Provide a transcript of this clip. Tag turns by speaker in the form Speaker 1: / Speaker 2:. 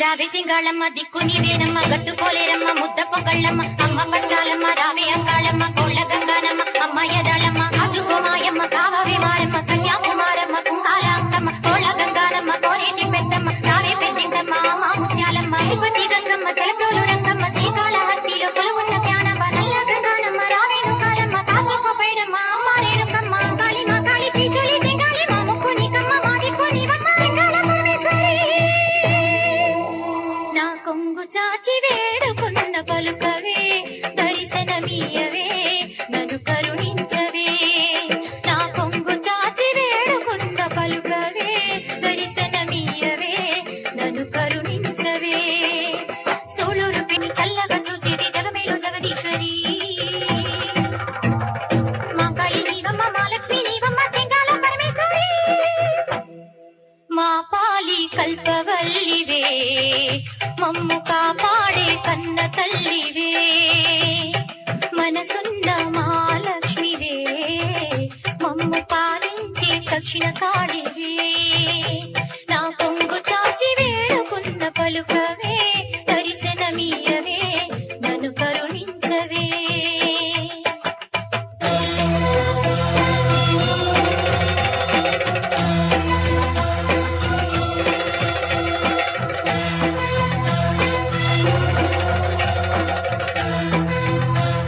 Speaker 1: రావే చింగాళమ్మ దిక్కు నీవేనమ్మ గట్టుకోలేరమ్మ ముద్ద పొగళ్ళమ్మ అమ్మ పచ్చాలమ్మ రావే అంగాళమ్మ కోళ్ళ గంగానమ్మ అమ్మ యదాళమ్మ కాజుకోమాయమ్మ కావవే మారమ్మ కన్యాకుమారమ్మ కుంకాలాంతమ్మ కోళ్ళ గంగానమ్మ కోరేటి పెద్దమ్మ రావే పెద్దింటమ్మ అమ్మ ముత్యాలమ్మ తిరుపతి గంగమ్మ తలప్రోలు కొంగు వేడుకున్న పలుకవే దర్శనమీయవే నన్ను కరుణించవే. నా పొంగు చాచి వేడుకున్న పలుకవే దర్శనమీయవే నన్ను కరుణించవే. సోలూరు పిని చల్లగా చూచేది జగమేలు జగదీశ్వరి. మా కాళి నీవమ్మ మా లక్ష్మి నీవమ్మ చెంగాల పరమేశ్వరి. మా పాలి కల్పవల్లివే. మమ్ము కాపాడే కన్న తల్లివే. మనసున్న మహాలక్ష్మివే మమ్ము పాలించే దక్షిణ కాళివే నా పొంగు చాచి వేడుకున్న పలుకగా